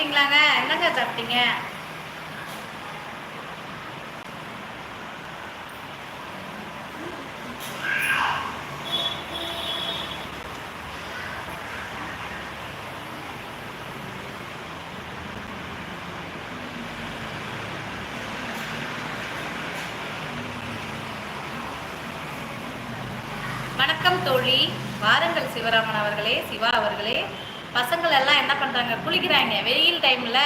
சாப்பிட்டீங்களாங்க? என்னங்க சாப்பிட்டீங்க? வணக்கம் தோழி. வாருங்கள் சிவராமன் அவர்களே சிவா அவர்களே. பசங்கள் எல்லாம் என்ன பண்றாங்க? குளிக்கிறாங்க. வெயில் டைம்ல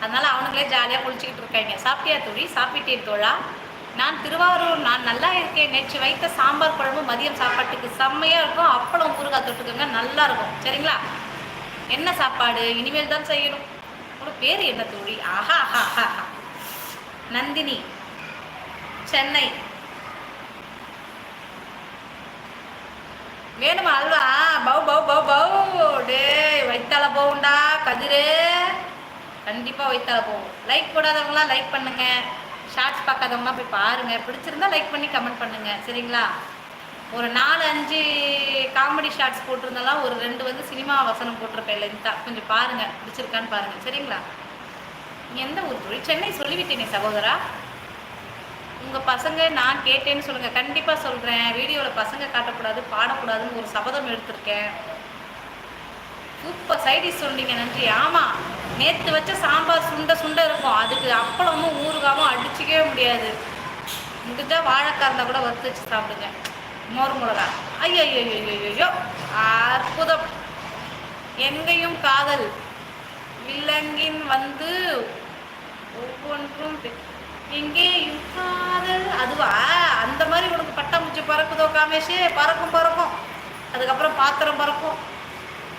அதனால அவனுங்களே ஜாலியா குளிச்சுக்கிட்டு இருக்காங்க. சாப்பிட்டியா தோழி? சாப்பிட்டேன் தோழா. நான் திருவாரூர் நான் நல்லா இருக்கேன். நேற்று வைத்த சாம்பார் குழம்பு மதியம் சாப்பாட்டுக்கு செம்மையா இருக்கும். அப்பளம் ஊறுகாய் தொட்டுக்கோங்க நல்லா இருக்கும். சரிங்களா? என்ன சாப்பாடு? இனிமேல் தான் செய்யணும். உங்களோட பேர் என்ன தோழி? ஆஹா ஆஹா ஆஹா. நந்தினி. சென்னை. வேணுமா அல்வா? பவு பவு பவு பவு டே கதிரு கண்டிப்பாக வைத்தால போகும். லைக் போடாதவங்களாம் லைக் பண்ணுங்க. ஷார்ட்ஸ் பார்க்காதவங்களாம் போய் பாருங்க. பிடிச்சிருந்தா லைக் பண்ணி கமெண்ட் பண்ணுங்க. சரிங்களா? ஒரு நாலு அஞ்சு காமெடி ஷார்ட்ஸ் போட்டிருந்தாலும் ஒரு ரெண்டு வந்து சினிமா வசனம் போட்டிருப்பேன் லென்த்தா கொஞ்சம் பாருங்க. பிடிச்சிருக்கான்னு பாருங்க. சரிங்களா? நீங்கள் எந்த ஊர் தொழில்? சென்னை சொல்லிவிட்டேனே சகோதரா. உங்க பசங்க நான் கேட்டேன்னு சொல்லுங்க. கண்டிப்பா சொல்றேன். வீடியோவில் பசங்க காட்டக்கூடாது பாடக்கூடாதுன்னு ஒரு சபதம் எடுத்திருக்கேன். சூப்பர் சைடிஷ் சொன்னீங்க நன்றி. ஆமா நேத்து வச்ச சாம்பார் சுண்ட சுண்ட இருக்கும். அதுக்கு அப்பளமும் ஊறுகாவும் அடிச்சுக்கவே முடியாது. முடிஞ்சா வாழைக்காய் இருந்தா கூட வறுத்து வச்சு சாப்பிடுங்க. மோர் மிளகா. ஐயோ ஐயோ ஐயோ ஐயோ அற்புதம். எங்கேயும் காதல். விலங்கின் வந்து ஒவ்வொன்றும் எங்கேயும் காதல்? அதுவா? அந்த மாதிரி உனக்கு பட்டாம்பூச்சி பறக்குதோ காமேஷே? பறக்கும் பறக்கும். அதுக்கப்புறம் பாத்திரம் பறக்கும்.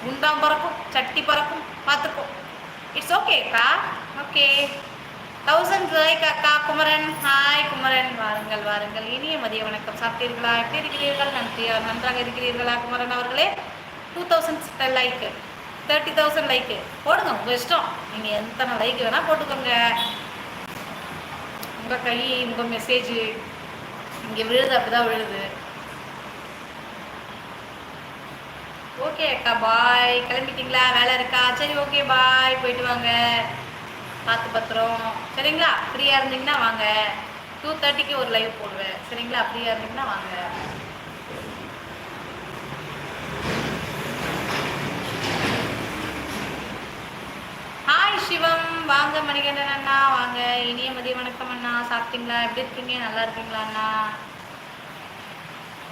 குண்டாம் பறக்கும் சட்டி பறக்கும் பார்த்துக்கும் இட்ஸ் ஓகே அக்கா. ஓகே தௌசண்ட் லைக் அக்கா. குமரன் ஹாய் குமரன். வாருங்கள் வாருங்கள். இனிய மதிய வணக்கம். சாப்பிட்டீர்களா? எப்படி இருக்கிறீர்கள்? நன்றி நன்றாக இருக்கிறீர்களா குமரன் அவர்களே? Two thousand like thirty thousand like போடுங்க உங்கள் இஷ்டம். நீங்கள் எத்தனை லைக் வேணால் போட்டுக்கோங்க. உங்கள் கை உங்கள் மெசேஜ் இங்கே விழுது அப்படிதான் விழுது. ஓகே அக்கா பாய் கிளம்பிட்டீங்களா? வேலை இருக்கா? சரி ஓகே பாய் போயிட்டு வாங்க. பார்த்து பத்திரம். சரிங்களா? ஃப்ரீயாக இருந்தீங்கன்னா வாங்க. டூ தேர்ட்டிக்கு ஒரு லைவ் போடுவேன். சரிங்களா? ஃப்ரீயாக இருந்தீங்கன்னா வாங்க. ஹாய் சிவம். வாங்க மணிகண்டன் அண்ணா. வாங்க. இனிய மதிய வணக்கம் அண்ணா. சாப்பிட்டீங்களா? எப்படி இருக்கீங்க? நல்லா இருக்கீங்களா அண்ணா?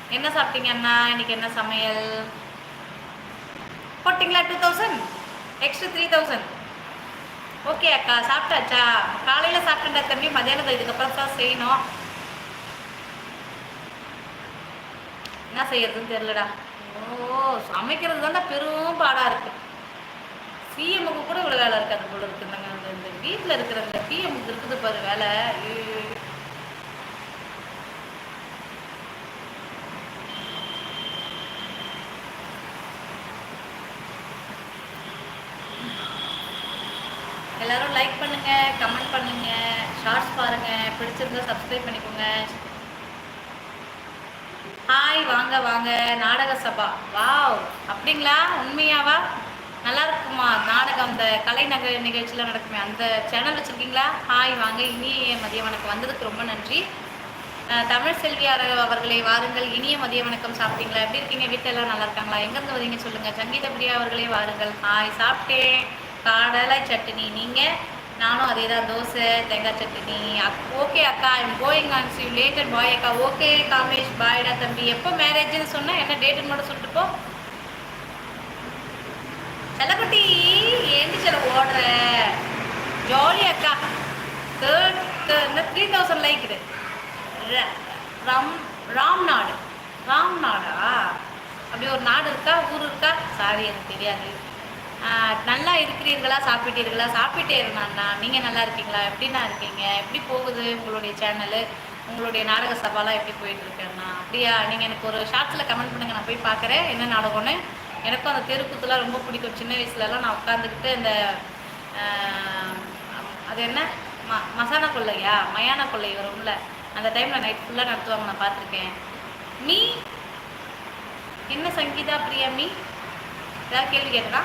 என்ன சாப்பிட்டீங்க அண்ணா? இன்னைக்கு என்ன சமையல்? போட்டிங்களா two thousand extra three thousand okay அக்கா சாப்பிட்டாச்சா? காலையில் சாப்பிட்டா தம்பி மதியானத்தை இதுக்கப்புறம் தான் செய்யணும். என்ன செய்யறதுன்னு தெரியலடா. ஓ சமைக்கிறது தான் பெரும் பாடாக இருக்குது சிஎம்முக்கு கூட இவ்வளோ வேலை இருக்காது போல இருக்குதுங்க அந்த இந்த வீட்டில் அந்த சிஎம்முக்கு இருக்குது பாரு வேலை. பண்ணுங்க கமெண்ட் பண்ணுங்க ஷார்ட்ஸ் பாருங்க பிடிச்சிருந்தா சப்ஸ்கிரைப் பண்ணிக்கோங்க. ஹாய் வாங்க வாங்க நாடக சபா. வாவ் அப்படிங்களா? உண்மையாவா? நல்லா இருக்குமா? நாடகம் அந்த கலை நக நிகழ்ச்சியில் நடக்குமே அந்த சேனல் வச்சுருக்கீங்களா? ஹாய் வாங்க இனிய மதிய வணக்கம். வந்ததுக்கு ரொம்ப நன்றி. தமிழ் செல்வியார் அவர்களை வாருங்கள். இனிய மதிய வணக்கம். சாப்பிட்டீங்களா? எப்படி இருக்கீங்க? வீட்டெல்லாம் நல்லா இருக்காங்களா? எங்கேருந்து வரீங்க சொல்லுங்கள் சங்கீத பிரியா அவர்களே வாருங்கள். ஹாய் சாப்பிட்டேன். கடலை சட்னி நீங்கள் நானும் அதே தான் தோசை தேங்காய் சட்னி ஓகே அக்கா I'm going on see later bye அக்கா. ஓகே காமேஷ் பாய்டா தம்பி. எப்போ மேரேஜ்னு சொன்னால் என்ன டேட்டுன்னு மட்டும் சொல்லிட்டு போ. செல்லக்குட்டி ஏண்டி செல்ல ஓடுற. ஜாலி அக்கா. தேர்ட் இந்த த்ரீ தௌசண்ட் லைக் இது. ர- ராம் ராம் நாடு. ராம் நாடா? அப்படி ஒரு நாடு இருக்கா? ஊர் இருக்கா? சாரி எனக்கு தெரியாது. நல்லா இருக்கிறீர்களா? சாப்பிட்டீர்களா? சாப்பிட்டே இருந்தாண்ணா நீங்கள் நல்லா இருக்கீங்களா? எப்படிண்ணா இருக்கீங்க? எப்படி போகுது உங்களுடைய சேனலு உங்களுடைய நாடக சபாலாம் எப்படி போயிட்டுருக்கேண்ணா அப்படியா? நீங்கள் எனக்கு ஒரு ஷார்ட்ஸில் கமெண்ட் பண்ணுங்கள் நான் போய் பார்க்குறேன். என்ன நாடகம்னு எனக்கும் அந்த தெருக்கூத்துலாம் ரொம்ப பிடிக்கும். சின்ன வயசுலலாம் நான் உட்காந்துக்கிட்டு இந்த அது என்ன? ம மசானா கொள்ளையா? மயான கொள்ளை வரும்ல. அந்த டைமில் நைட் ஃபுல்லாக நடத்துவாங்க. நான் பார்த்துருக்கேன். மீ? என்ன சங்கீதா பிரியா மீ? ஏதாவது கேள்வி கேட்குறா